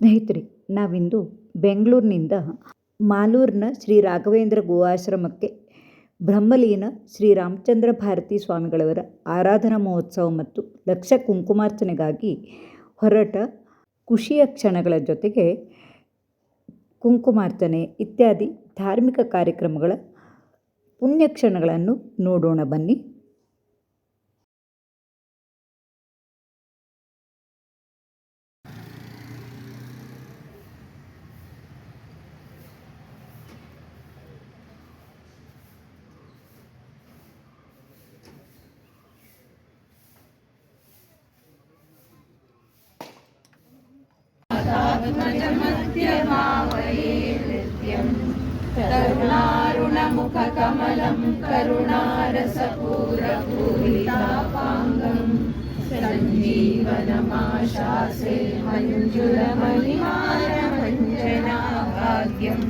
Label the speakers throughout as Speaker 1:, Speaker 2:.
Speaker 1: ಸ್ನೇಹಿತರೆ, ನಾವಿಂದು ಬೆಂಗಳೂರಿನಿಂದ ಮಾಲೂರಿನ ಶ್ರೀ ರಾಘವೇಂದ್ರ ಗೋವಾಶ್ರಮಕ್ಕೆ ಬ್ರಹ್ಮಲೀನ ಶ್ರೀ ರಾಮಚಂದ್ರ ಭಾರತಿ ಸ್ವಾಮಿಗಳವರ ಆರಾಧನಾ ಮಹೋತ್ಸವ ಮತ್ತು ಲಕ್ಷ ಕುಂಕುಮಾರ್ಚನೆಗಾಗಿ ಹೊರಟ ಖುಷಿಯ ಕ್ಷಣಗಳ ಜೊತೆಗೆ ಕುಂಕುಮಾರ್ಚನೆ ಇತ್ಯಾದಿ ಧಾರ್ಮಿಕ ಕಾರ್ಯಕ್ರಮಗಳ ಪುಣ್ಯ ಕ್ಷಣಗಳನ್ನು ನೋಡೋಣ ಬನ್ನಿ.
Speaker 2: करुणारुणमुखकमलं करुणारसपूरपूरितापाङ्गं सञ्जीवनमाशासे मञ्जुलमणिमारमञ्जनाभाग्यं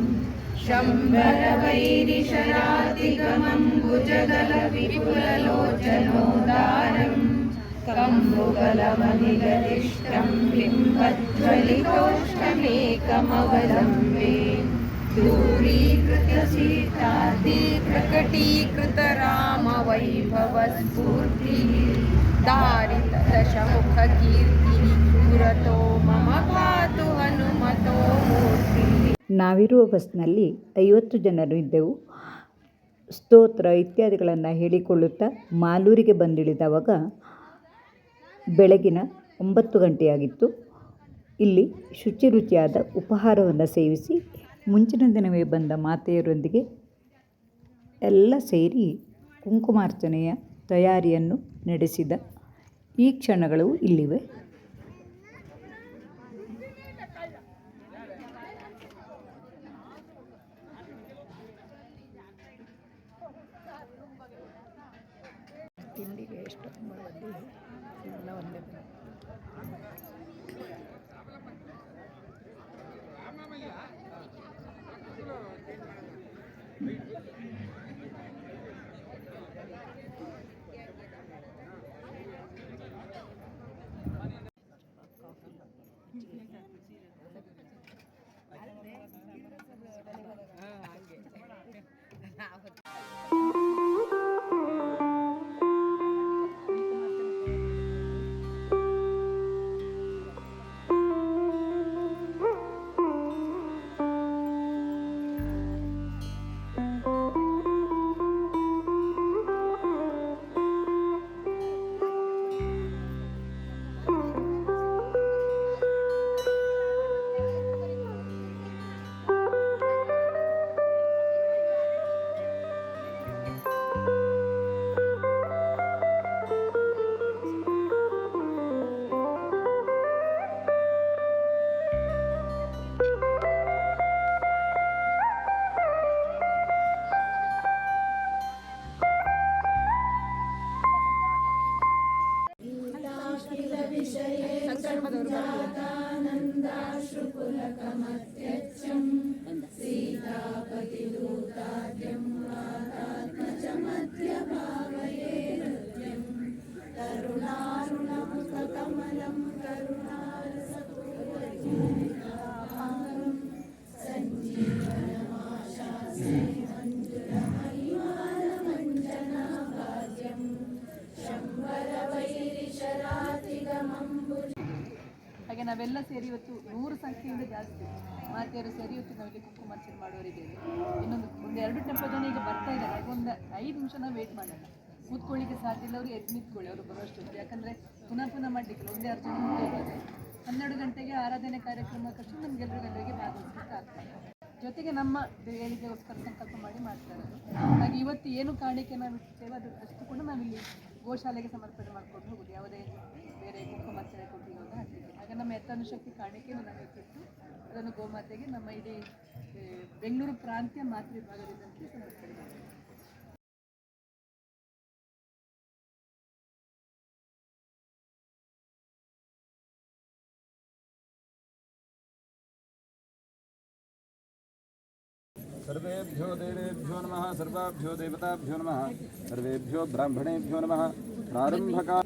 Speaker 2: शम्बरवैरिशरातिगमं भुजगलविपुललोचनोदारम् कम्बुगलमनिगदिष्टं बिम्बज्वलितोष्टमेकमवलम्बे दूरीकृत्य सीताति प्रकटीकृत रामवैभवस्फूर्तिः दारितदशमुखकीर्तिः पुरतो मम भातु हनुमतो मूर्तिः
Speaker 1: ನಾವಿರುವ ಬಸ್ನಲ್ಲಿ ಐವತ್ತು ಜನರು ಇದ್ದೆವು ಸ್ತೋತ್ರ ಇತ್ಯಾದಿಗಳನ್ನು ಹೇಳಿಕೊಳ್ಳುತ್ತಾ ಮಾಲೂರಿಗೆ ಬಂದಿಳಿದವಾಗ ಬೆಳಗಿನ ಒಂಬತ್ತು ಗಂಟೆಯಾಗಿತ್ತು. ಇಲ್ಲಿ ಶುಚಿ ರುಚಿಯಾದ ಉಪಹಾರವನ್ನು ಸೇವಿಸಿ ಮುಂಚಿನ ದಿನವೇ ಬಂದ ಮಾತೆಯರೊಂದಿಗೆ ಎಲ್ಲ ಸೇರಿ ಕುಂಕುಮಾರ್ಚನೆಯ ತಯಾರಿಯನ್ನು ನಡೆಸಿದ ಈ ಕ್ಷಣಗಳು ಇಲ್ಲಿವೆ. जातानन्दाश्रुपुलकमत्यच्छम् सीतापतिदूताद्यं वातात्मजमध्यभावये नृत्यम् करुणारुणमुखकमलं करुणा
Speaker 3: ಹಾಗೆ ನಾವೆಲ್ಲ ಸೇರಿ ಇವತ್ತು ನೂರು ಸಂಖ್ಯೆಯಿಂದ ಜಾಸ್ತಿ ಮಾತೆಯರು ಸೇರಿ ಇವತ್ತು ನಾವಿಲ್ಲಿ ಕುಂಕುಮಾರ್ಚನೆ ಮಾಡೋರಿದ್ದೇವೆ. ಇನ್ನೊಂದು ಒಂದು ಎರಡು ಟೆಂಪಲ್ ಜನ ಈಗ ಬರ್ತಾ ಇದ್ದಾರೆ. ಒಂದು ಐದು ನಿಮಿಷ ನಾವು ವೇಟ್ ಮಾಡೋಣ. ಕೂತ್ಕೊಳ್ಳಿಕ್ಕೆ ಸಾಧ್ಯ ಇಲ್ಲ. ಅವರು ಎದ್ದು ನಿಂತ್ಕೊಳ್ಳಿ. ಅವರು ಬರುವಷ್ಟು ಯಾಕಂದರೆ ಪುನಃ ಪುನಃ ಮಾಡಲಿಕ್ಕಿಲ್ಲ ಒಂದೇ ಅರ್ಜೆಂಟ್ ಮುಗಿದೋಗ್ತದೆ ಹನ್ನೆರಡು ಗಂಟೆಗೆ ಆರಾಧನೆ ಕಾರ್ಯಕ್ರಮ ಕಟ್ಟು ನಮಗೆಲ್ಲರಿಗೆಲ್ಲರಿಗೆ ಭಾಗವಹಿಸಲಿಕ್ಕೆ ಆಗ್ತದೆ. ಜೊತೆಗೆ ನಮ್ಮ ದೇವಿಗೋಸ್ಕರ ಸಂಕಲ್ಪ ಮಾಡಿ ಮಾಡ್ತಾ ಇರೋದು. ಹಾಗೆ ಇವತ್ತು ಏನು ಕಾಣಿಕೆ ನಾವು ಇಡ್ತೇವೆ ಅದು ಅಷ್ಟು ಕೂಡ ನಾವಿಲ್ಲಿ ಗೋಶಾಲೆಗೆ ಸಮರ್ಪಣೆ ಮಾಡ್ಕೊಂಡು ಹೋಗೋದು. ಯಾವುದೇ ಬೇರೆ ಕುಂಕುಮಾರ್ಚನೆ ಅಂತ ಹಾಕ್ಲಿಕ್ಕೆ ಹಾಗೆ ನಮ್ಮ ಎತ್ತನು ಶಕ್ತಿ ಕಾಣಿಕೆಯನ್ನು ನಾವು ಇಟ್ಟಿಟ್ಟು ಅದನ್ನು ಗೋಮಾತೆಗೆ ನಮ್ಮ ಇಡೀ ಏ, ಬೆಂಗಳೂರು ಪ್ರಾಂತ್ಯ ಮಾತೃ ಭಾಗದಿಂದಲೇ ಸಮರ್ಪಣೆ ಮಾಡ್ತೀವಿ
Speaker 4: सर्वेभ्यो देवेभ्यो नमः सर्वाभ्यो देवताभ्यो नमः सर्वेभ्यो ब्राह्मणेभ्यो नमः प्रारम्भका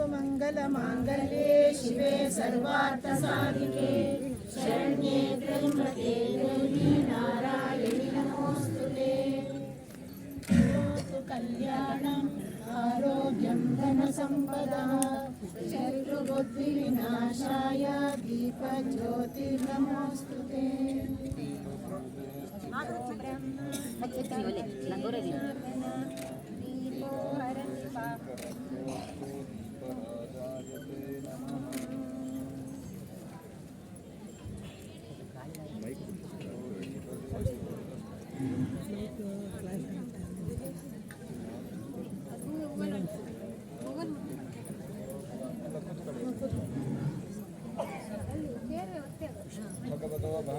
Speaker 4: सर्वमङ्गलमाङ्गल्ये शिवे सर्वार्थसाधिके शरण्ये त्र्यम्बके देवी नारायणि नमोऽस्तु ते करोतु कल्याणम् आरोग्यं धनसम्पदः शत्रुबुद्धिविनाशाय दीपज्योतिर्नमोऽस्तु ते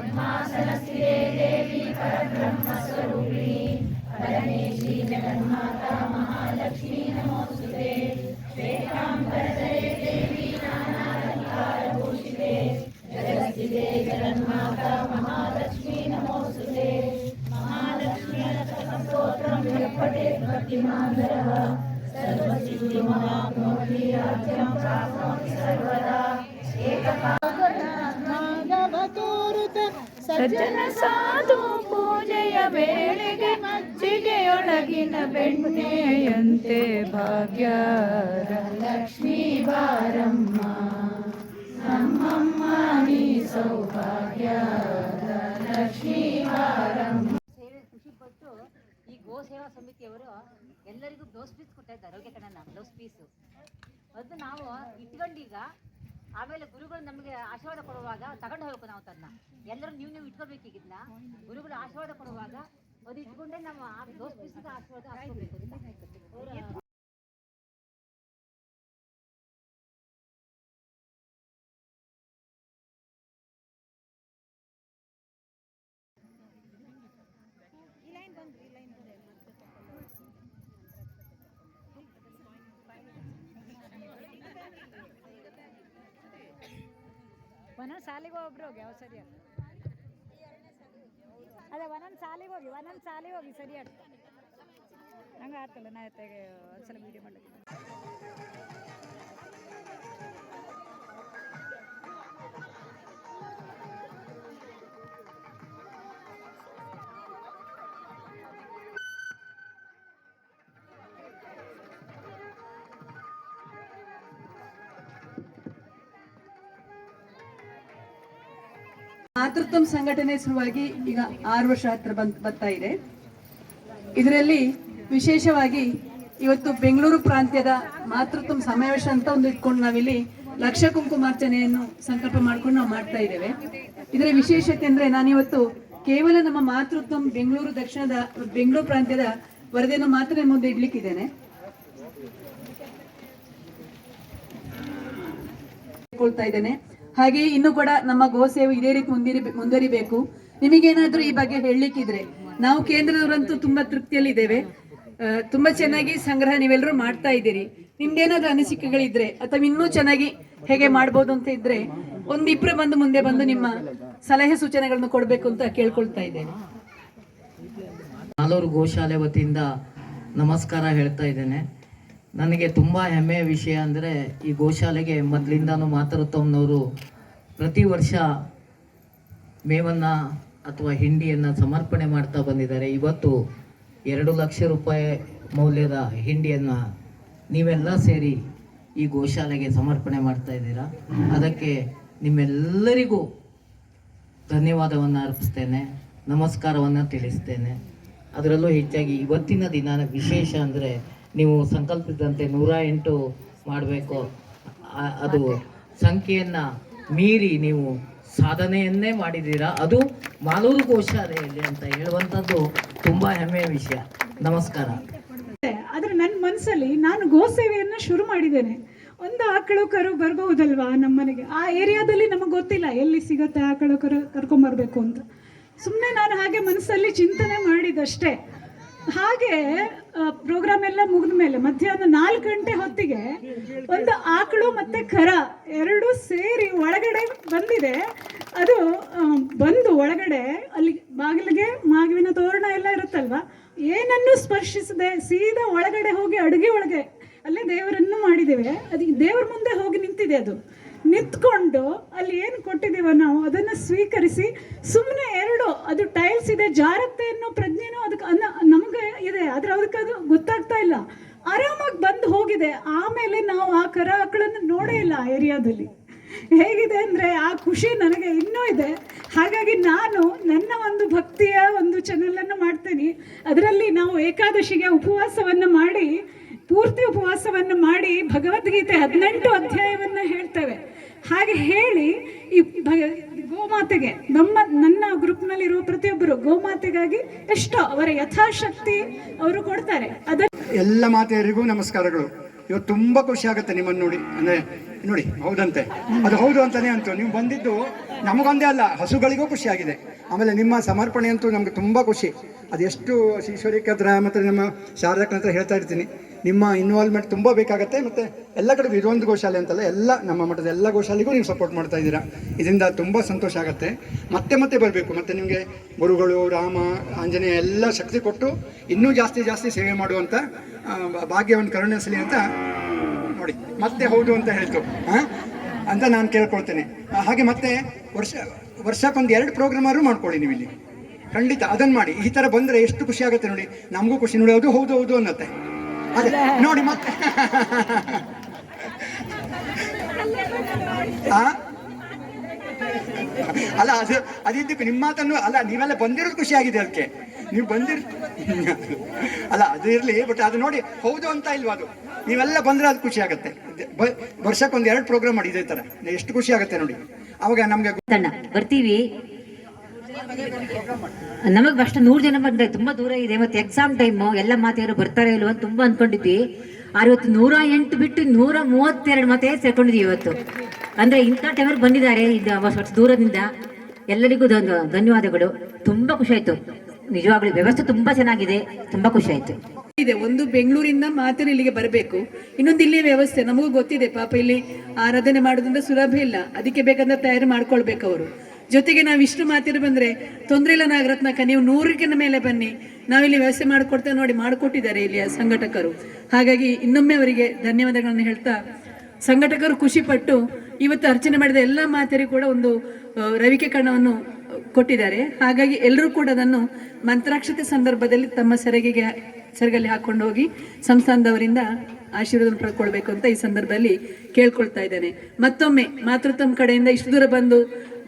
Speaker 2: ब्रह्मासनस्थिते देवी परब्रह्मस्वरूपिणी परमेशी जगन्माता महालक्ष्मी नमोस्तुते श्वेतां करतले देवी नानालङ्कारभूषिते जगत्स्थिते जगन्माता महालक्ष्मी नमोस्तुते महालक्ष्मी स्तोत्रं जपटे भक्तिमान्धरः सर्वसिद्धिमहाप्नोति राज्यं प्राप्नोति सर्वदा
Speaker 4: एकपा
Speaker 2: ಸಜ್ಜನ ಸಾಧು ಪೂಜೆಯ ವೇಳೆಗೆ ಮಜ್ಜಿಗೆಯೊಳಗಿನ ಬೆಣ್ಣೆಯಂತೆ ಭಾಗ್ಯ ಲಕ್ಷ್ಮೀ ಬಾರಮ್ಮ. ನಮ್ಮಮ್ಮ ನೀ ಸೌಭಾಗ್ಯ ಲಕ್ಷ್ಮೀ ಬಾರಮ್ಮ.
Speaker 5: ಸೇವೆ ಖುಷಿ ಪಟ್ಟು ಈ ಗೋ ಸೇವಾ ಸಮಿತಿಯವರು ಎಲ್ಲರಿಗೂ ಬ್ಲೌಸ್ ಪೀಸ್ ಕೊಟ್ಟಿದ್ದಾರೆ ಆರೋಗ್ಯ ಬ್ಲೌಸ್ ಪೀಸು. ಅದು ನಾವು ಇಟ್ಕೊಂಡೀಗ ಆಮೇಲೆ ಗುರುಗಳು ನಮಗೆ ಆಶೀರ್ವಾದ ಕೊಡುವಾಗ ತಗೊಂಡು ಹೋಗ್ಬೇಕು ನಾವು ತನ್ನ. ಎಲ್ಲರೂ ನೀವು ನೀವು ಇಟ್ಕೋಬೇಕೀಗಿದ್ನ ಗುರುಗಳು ಆಶೀರ್ವಾದ ಕೊಡುವಾಗ ಅದು ಇಟ್ಕೊಂಡೇ ನಾವು ದೋಸ್ತ ಆಶೀರ್ವಾದ
Speaker 6: ಒಂದೊಂದು ಸಾಲಿಗೆ ಒಬ್ರು ಹೋಗಿ, ಅವು ಸರಿ ಅಲ್ಲ ಅದೇ, ಒಂದೊಂದು ಸಾಲಿಗೆ ಹೋಗಿ, ಒಂದೊಂದು ಸಾಲಿಗೆ ಹೋಗಿ ಸರಿ ಆಡ್ತ. ಹಂಗೆ ಆಗ್ತಲ್ಲ ನಾ ತೆಗೆ, ಒಂದ್ಸಲ ವೀಡಿಯೋ ಮಾಡಕ್ಕೆ
Speaker 3: ಮಾತೃತ್ವ ಸಂಘಟನೆ ಸಲುವಾಗಿ ಈಗ ಆರು ವರ್ಷ ಹತ್ರ ಬಂದ್ ಬರ್ತಾ ಇದೆ. ಇದರಲ್ಲಿ ವಿಶೇಷವಾಗಿ ಇವತ್ತು ಬೆಂಗಳೂರು ಪ್ರಾಂತ್ಯದ ಮಾತೃತ್ವ ಸಮಾವೇಶ ಅಂತ ಒಂದು ಇಟ್ಕೊಂಡು ನಾವಿಲ್ಲಿ ಲಕ್ಷ ಕುಂಕುಮಾರ್ಚನೆಯನ್ನು ಸಂಕಲ್ಪ ಮಾಡ್ಕೊಂಡು ನಾವು ಮಾಡ್ತಾ ಇದ್ದೇವೆ. ಇದರ ವಿಶೇಷತೆ ಅಂದ್ರೆ ನಾನಿವತ್ತು ಕೇವಲ ನಮ್ಮ ಮಾತೃತ್ವ ಬೆಂಗಳೂರು ದಕ್ಷಿಣದ, ಬೆಂಗಳೂರು ಪ್ರಾಂತ್ಯದ ವರದಿಯನ್ನು ಮಾತ್ರ ಮುಂದೆ ಇಡ್ಲಿಕ್ಕಿದ್ದೇನೆ. ಕೊಳ್ತಾ ಇದ್ದೇನೆ. ಹಾಗೆ ಇನ್ನು ಕೂಡ ನಮ್ಮ ಗೋ ಸೇವೆ ಇದೇ ರೀತಿ ಮುಂದಿರಿ ಮುಂದುವರಿಬೇಕು. ನಿಮಗೇನಾದ್ರೂ ಈ ಬಗ್ಗೆ ಹೇಳಲಿಕ್ಕಿದ್ರೆ, ನಾವು ಕೇಂದ್ರದವರಂತೂ ತುಂಬಾ ತೃಪ್ತಿಯಲ್ಲಿ ಇದ್ದೇವೆ ತುಂಬಾ ಚೆನ್ನಾಗಿ ಸಂಗ್ರಹ ನೀವೆಲ್ಲರೂ ಮಾಡ್ತಾ ಇದ್ದೀರಿ. ನಿಮ್ದೇನಾದ್ರೂ ಅನಿಸಿಕೆಗಳಿದ್ರೆ, ಅಥವಾ ಇನ್ನೂ ಚೆನ್ನಾಗಿ ಹೇಗೆ ಮಾಡ್ಬೋದು ಅಂತ ಇದ್ರೆ, ಒಂದಿಬ್ರು ಬಂದು ಮುಂದೆ ಬಂದು ನಿಮ್ಮ ಸಲಹೆ ಸೂಚನೆಗಳನ್ನು ಕೊಡಬೇಕು ಅಂತ ಕೇಳ್ಕೊಳ್ತಾ ಇದ್ದೇನೆ.
Speaker 7: ನಾಲ್ವರು ಗೋಶಾಲೆ ವತಿಯಿಂದ ನಮಸ್ಕಾರ ಹೇಳ್ತಾ ಇದ್ದೇನೆ. ನನಗೆ ತುಂಬ ಹೆಮ್ಮೆಯ ವಿಷಯ ಅಂದರೆ ಈ ಗೋಶಾಲೆಗೆ ಮೊದಲಿಂದಾನು ಮಾತೃತ್ವಮ್ನವರು ಪ್ರತಿ ವರ್ಷ ಮೇವನ್ನು ಅಥವಾ ಹಿಂಡಿಯನ್ನು ಸಮರ್ಪಣೆ ಮಾಡ್ತಾ ಬಂದಿದ್ದಾರೆ. ಇವತ್ತು ಎರಡು ಲಕ್ಷ ರೂಪಾಯಿ ಮೌಲ್ಯದ ಹಿಂಡಿಯನ್ನು ನೀವೆಲ್ಲ ಸೇರಿ ಈ ಗೋಶಾಲೆಗೆ ಸಮರ್ಪಣೆ ಮಾಡ್ತಾ ಇದ್ದೀರಾ? ಅದಕ್ಕೆ ನಿಮ್ಮೆಲ್ಲರಿಗೂ ಧನ್ಯವಾದವನ್ನು ಅರ್ಪಿಸ್ತೇನೆ, ನಮಸ್ಕಾರವನ್ನು ತಿಳಿಸ್ತೇನೆ. ಅದರಲ್ಲೂ ಹೆಚ್ಚಾಗಿ ಇವತ್ತಿನ ದಿನ ವಿಶೇಷ ಅಂದರೆ ನೀವು ಸಂಕಲ್ಪಿಸಿದಂತೆ ನೂರ ಎಂಟು ಮಾಡಬೇಕು. ಅದು ಸಂಖ್ಯೆಯನ್ನು ಮೀರಿ ನೀವು ಸಾಧನೆಯನ್ನೇ ಮಾಡಿದ್ದೀರಾ? ಅದು ಮಾಲೂರು ಗೋಶಾಲೆಯಲ್ಲಿ ಅಂತ ಹೇಳುವಂಥದ್ದು ತುಂಬ ಹೆಮ್ಮೆಯ ವಿಷಯ. ನಮಸ್ಕಾರ.
Speaker 8: ಆದರೆ ನನ್ನ ಮನಸ್ಸಲ್ಲಿ ನಾನು ಗೋಸೇವೆಯನ್ನ ಶುರು ಮಾಡಿದ್ದೇನೆ. ಒಂದು ಆಕಳು ಕರು ಬರ್ಬೋದಲ್ವಾ ನಮ್ಮ ಮನೆಗೆ ಆ ಏರಿಯಾದಲ್ಲಿ ನಮಗೆ ಗೊತ್ತಿಲ್ಲ ಎಲ್ಲಿ ಸಿಗುತ್ತೆ ಆಕಳು ಕರು ಕರ್ಕೊಂಬರ್ಬೇಕು ಅಂತ. ಸುಮ್ಮನೆ ನಾನು ಹಾಗೆ ಮನಸ್ಸಲ್ಲಿ ಚಿಂತನೆ ಮಾಡಿದಷ್ಟೇ ಹಾಗೆ ಪ್ರೋಗ್ರಾಮ್ ಎಲ್ಲ ಮುಗಿದ ಮೇಲೆ ಮಧ್ಯಾಹ್ನ ನಾಲ್ಕು ಗಂಟೆ ಹೊತ್ತಿಗೆ ಒಂದು ಆಕಳು ಮತ್ತೆ ಕರ ಎರಡು ಸೇರಿ ಒಳಗಡೆ ಬಂದಿದೆ. ಅದು ಬಂದು ಒಳಗಡೆ ಅಲ್ಲಿ ಬಾಗಿಲಿಗೆ ಮಾಗುವಿನ ತೋರಣ ಎಲ್ಲ ಇರುತ್ತಲ್ವಾ? ಏನನ್ನು ಸ್ಪರ್ಶಿಸದೆ ಸೀದಾ ಒಳಗಡೆ ಹೋಗಿ ಅಡುಗೆ ಒಳಗೆ ಅಲ್ಲೇ ದೇವರನ್ನು ಮಾಡಿದ್ದೇವೆ. ಅದು ದೇವರ ಮುಂದೆ ಹೋಗಿ ನಿಂತಿದೆ ಅದು. ನಿಂತ್ಕೊಂಡು ಅಲ್ಲಿ ಏನು ಕೊಟ್ಟಿದ್ದೀವೋ ನಾವು ಅದನ್ನು ಸ್ವೀಕರಿಸಿ ಸುಮ್ಮನೆ ಎರಡು, ಅದು ಟೈಲ್ಸ್ ಇದೆ ಜಾರತ್ತೆ ಅನ್ನೋ ಪ್ರಜ್ಞೆನೂ ಅದಕ್ಕೆ ಅನ್ನ ನಮಗೆ ಇದೆ, ಆದರೆ ಅದಕ್ಕೆ ಅದು ಗೊತ್ತಾಗ್ತಾ ಇಲ್ಲ. ಆರಾಮಾಗಿ ಬಂದು ಹೋಗಿದೆ. ಆಮೇಲೆ ನಾವು ಆ ಕರ ಆಕಳನ್ನು ನೋಡೇ ಇಲ್ಲ ಆ ಏರಿಯಾದಲ್ಲಿ. ಹೇಗಿದೆ ಅಂದರೆ ಆ ಖುಷಿ ನನಗೆ ಇನ್ನೂ ಇದೆ. ಹಾಗಾಗಿ ನಾನು ನನ್ನ ಒಂದು ಭಕ್ತಿಯ ಒಂದು ಚಾನಲನ್ನು ಮಾಡ್ತೀನಿ. ಅದರಲ್ಲಿ ನಾವು ಏಕಾದಶಿಗೆ ಉಪವಾಸವನ್ನು ಮಾಡಿ ಪೂರ್ತಿ ಉಪವಾಸವನ್ನು ಮಾಡಿ ಭಗವದ್ಗೀತೆ ಹದಿನೆಂಟು ಅಧ್ಯಾಯವನ್ನು ಹೇಳ್ತೇವೆ ಹಾಗೆ ಹೇಳಿ ಈ ಭಗ ಗೋಮಾತೆಗೆ ನಮ್ಮ ನನ್ನ ಗ್ರೂಪ್ನಲ್ಲಿರುವ ಪ್ರತಿಯೊಬ್ಬರು ಗೋಮಾತೆಗಾಗಿ ಎಷ್ಟೋ ಅವರ ಯಥಾಶಕ್ತಿ ಅವರು ಕೊಡ್ತಾರೆ ಅದನ್ನು
Speaker 9: ಎಲ್ಲ ಮಾತೆಯರಿಗೂ ನಮಸ್ಕಾರಗಳು ಇವತ್ತು ತುಂಬಾ ಖುಷಿ ಆಗುತ್ತೆ ನಿಮ್ಮನ್ನು ನೋಡಿ ಅಂದ್ರೆ ನೋಡಿ ಹೌದಂತೆ ಅದು ಹೌದು ಅಂತಾನೆ ಅಂತು ನೀವು ಬಂದಿದ್ದು ನಮಗೊಂದೇ ಅಲ್ಲ ಹಸುಗಳಿಗೂ ಖುಷಿ ಆಗಿದೆ ಆಮೇಲೆ ನಿಮ್ಮ ಸಮರ್ಪಣೆ ಅಂತೂ ನಮ್ಗೆ ತುಂಬಾ ಖುಷಿ ಅದೆಷ್ಟು ಈಶ್ವರಿಕ ಮತ್ತೆ ನಮ್ಮ ಶಾರದಕ್ಕನ ಹೇಳ್ತಾ ಇರ್ತೀನಿ ನಿಮ್ಮ ಇನ್ವಾಲ್ವ್ಮೆಂಟ್ ತುಂಬ ಬೇಕಾಗುತ್ತೆ ಮತ್ತು ಎಲ್ಲ ಕಡೆ ಇದೊಂದು ಗೋಶಾಲೆ ಅಂತಲ್ಲ ಎಲ್ಲ ನಮ್ಮ ಮಠದ ಎಲ್ಲ ಗೋಶಾಲೆಗೂ ನೀವು ಸಪೋರ್ಟ್ ಮಾಡ್ತಾ ಇದ್ದೀರಾ. ಇದರಿಂದ ತುಂಬ ಸಂತೋಷ ಆಗುತ್ತೆ. ಮತ್ತೆ ಮತ್ತೆ ಬರಬೇಕು. ಮತ್ತು ನಿಮಗೆ ಗುರುಗಳು, ರಾಮ, ಆಂಜನೇಯ ಎಲ್ಲ ಶಕ್ತಿ ಕೊಟ್ಟು ಇನ್ನೂ ಜಾಸ್ತಿ ಜಾಸ್ತಿ ಸೇವೆ ಮಾಡುವಂಥ ಭಾಗ್ಯವನ್ನು ಕರುಣಿಸಲಿ ಅಂತ ನೋಡಿ. ಮತ್ತೆ ಹೌದು ಅಂತ ಹೇಳ್ತು. ಅಂತ ನಾನು ಕೇಳ್ಕೊಳ್ತೇನೆ. ಹಾಗೆ ಮತ್ತೆ ವರ್ಷ, ವರ್ಷಕ್ಕೊಂದು ಎರಡು ಪ್ರೋಗ್ರಾಮಾದರೂ ಮಾಡ್ಕೊಳ್ಳಿ ನೀವು ಇಲ್ಲಿ ಖಂಡಿತ ಅದನ್ನು ಮಾಡಿ. ಈ ಥರ ಬಂದರೆ ಎಷ್ಟು ಖುಷಿ ಆಗುತ್ತೆ ನೋಡಿ. ನಮಗೂ ಖುಷಿ ನೋಡಿ. ಅದು ಹೌದು ಹೌದು ಅನ್ನತ್ತೆ. ಅದೇ, ನೋಡಿ ಮತ್ತೆ? ಅಲ್ಲ, ಅದು, ಅದಿದ್ದಕ್ಕೆ ನಿಮ್ಮ ಮಾತನ್ನು, ಅಲ್ಲ, ನೀವೆಲ್ಲ ಬಂದಿರೋದು ಖುಷಿ ಆಗಿದೆ ಅದಕ್ಕೆ. ನೀವು ಬಂದಿರ್, ಅಲ್ಲ, ಅದು ಇರಲಿ ಬಟ್ ಅದು ನೋಡಿ, ಹೌದು ಅಂತ ಇಲ್ವಾ ಅದು? ನೀವೆಲ್ಲ ಬಂದ್ರೆ ಅದು ಖುಷಿ ಆಗುತ್ತೆ. ವರ್ಷಕ್ಕೊಂದ್ ಎರಡು ಪ್ರೋಗ್ರಾಮ್ ಮಾಡಿ, ಇದೇ ಥರ ಎಷ್ಟು ಖುಷಿ ಆಗುತ್ತೆ ನೋಡಿ. ಅವಾಗ ನಮಗೆ
Speaker 5: ಬರ್ತೀವಿ. ನಮಗೆ ಫಸ್ಟ್ ನೂರು ಜನ ಬಂದ್ರೆ ತುಂಬಾ ದೂರ ಇದೆ. ಮತ್ತೆ ಎಕ್ಸಾಮ್ ಟೈಮು ಎಲ್ಲ ಮಾತೆಯವರು ಬರ್ತಾರೆ ಇಲ್ವ ಅಂತ ತುಂಬಾ ಅನ್ಕೊಂಡಿದ್ವಿ. ಆದ್ರೆ ಇವತ್ತು ನೂರ ಎಂಟು ಬಿಟ್ಟು ನೂರ ಮೂವತ್ತೆರಡು ಮಾತೆ ಸೇರ್ಕೊಂಡಿದ್ವಿ ಇವತ್ತು. ಅಂದ್ರೆ ಇಂಥ ಟೈಮಲ್ಲಿ ಬಂದಿದ್ದಾರೆ ಇದು ಅಷ್ಟು ದೂರದಿಂದ. ಎಲ್ಲರಿಗೂ ಧನ್ಯ- ಧನ್ಯವಾದಗಳು. ತುಂಬಾ ಖುಷಿ ಆಯ್ತು. ನಿಜವಾಗ್ಲೂ ವ್ಯವಸ್ಥೆ ತುಂಬಾ ಚೆನ್ನಾಗಿದೆ. ತುಂಬಾ ಖುಷಿ ಆಯ್ತು.
Speaker 3: ಇದೆ, ಒಂದು ಬೆಂಗಳೂರಿಂದ ಮಾತ್ರ ಇಲ್ಲಿಗೆ ಬರಬೇಕು. ಇನ್ನೊಂದು ಇಲ್ಲಿ ವ್ಯವಸ್ಥೆ, ನಮಗೂ ಗೊತ್ತಿದೆ ಪಾಪ ಇಲ್ಲಿ ಆರಾಧನೆ ಮಾಡೋದ್ರಿಂದ ಸುಲಭ ಇಲ್ಲ. ಅದಕ್ಕೆ ಬೇಕಂದ್ರೆ ತಯಾರಿ ಮಾಡ್ಕೊಳ್ಬೇಕು ಅವರು. ಜೊತೆಗೆ ನಾವು ಇಷ್ಟು ಮಾತಿರು ಬಂದ್ರೆ, ತೊಂದರೆ ಇಲ್ಲ ನಾಗರತ್ನಕ್ಕ, ನೀವು ನೂರಕ್ಕಿಂತ ಮೇಲೆ ಬನ್ನಿ. ನಾವಿಲ್ಲಿ ವ್ಯವಸ್ಥೆ ಮಾಡಿಕೊಡ್ತೇವೆ ನೋಡಿ, ಮಾಡಿಕೊಟ್ಟಿದ್ದಾರೆ ಇಲ್ಲಿಯ ಸಂಘಟಕರು. ಹಾಗಾಗಿ ಇನ್ನೊಮ್ಮೆ ಅವರಿಗೆ ಧನ್ಯವಾದಗಳನ್ನು ಹೇಳ್ತಾ, ಸಂಘಟಕರು ಖುಷಿ ಪಟ್ಟು ಇವತ್ತು ಅರ್ಚನೆ ಮಾಡಿದ ಎಲ್ಲ ಮಾತೆಯರಿಗೂ ಕೂಡ ಒಂದು ರವಿಕೆ ಕಣವನ್ನು ಕೊಟ್ಟಿದ್ದಾರೆ. ಹಾಗಾಗಿ ಎಲ್ಲರೂ ಕೂಡ ಅದನ್ನು ಮಂತ್ರಾಕ್ಷತೆ ಸಂದರ್ಭದಲ್ಲಿ ತಮ್ಮ ಸೆರಗಿಗೆ, ಸೆರಗಲ್ಲಿ ಹಾಕೊಂಡು ಹೋಗಿ ಸಂಸ್ಥಾನದವರಿಂದ ಆಶೀರ್ವಾದ ಪಡ್ಕೊಳ್ಬೇಕು ಅಂತ ಈ ಸಂದರ್ಭದಲ್ಲಿ ಕೇಳ್ಕೊಳ್ತಾ ಇದ್ದೇನೆ. ಮತ್ತೊಮ್ಮೆ ಮಾತೃತ್ವ ಕಡೆಯಿಂದ ಇಷ್ಟು ದೂರ ಬಂದು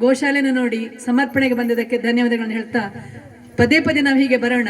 Speaker 3: ಗೋಶಾಲೆನ ನೋಡಿ ಸಮರ್ಪಣೆಗೆ ಬಂದಿದ್ದಕ್ಕೆ ಧನ್ಯವಾದಗಳನ್ನು ಹೇಳ್ತಾ ಪದೇ ಪದೇ ನಾವು ಹೀಗೆ ಬರೋಣ.